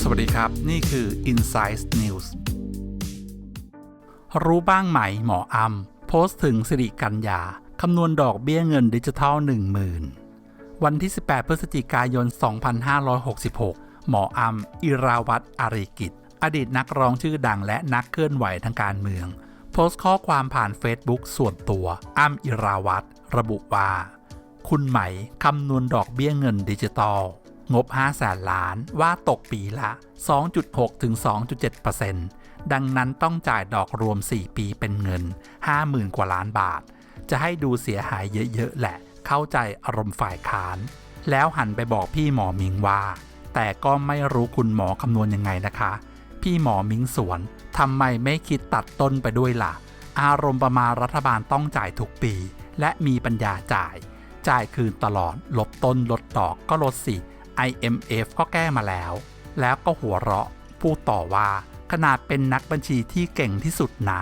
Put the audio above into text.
สวัสดีครับ นี่คือ Insight News รู้บ้างไหมหมออำโพสต์ถึงสิริกัญญาคำนวณดอกเบี้ยเงินดิจิทัล 10,000 วันที่ 18 พฤศจิกายน 2566 หมออำอิราวัตรอาริกิจ อดีตนักร้องชื่อดังและนักเคลื่อนไหวทางการเมือง โพสต์ข้อความผ่าน Facebook ส่วนตัวอ้ำอิราวัตรระบุว่า คุณไหมคำนวณดอกเบี้ยเงินดิจิตอลงบ 5 แสนล้านว่าตกปีละ 2.6 ถึง 2.7%ดังนั้นต้องจ่ายดอกรวม 4 ปีเป็นเงิน 50,000 กว่าล้านบาท จะให้ดูเสียหายเยอะ ๆ แหละ เข้าใจอารมณ์ฝ่ายค้าน แล้วหันไปบอกพี่หมอมิงว่า แต่ก็ไม่รู้คุณหมอคำนวณยังไงนะคะ พี่หมอมิงสวนทำไมไม่คิดตัดต้นไปด้วยล่ะ อารมณ์ประมาณรัฐบาลต้องจ่ายทุกปี และมีปัญญาจ่าย จ่ายคืนตลอด ลบต้นลดดอกก็ลดสิ IMF ก็แก้มาแล้ว แล้วก็หัวเราะ พูดต่อว่า ขนาดเป็นนักบัญชีที่เก่งที่สุดนะ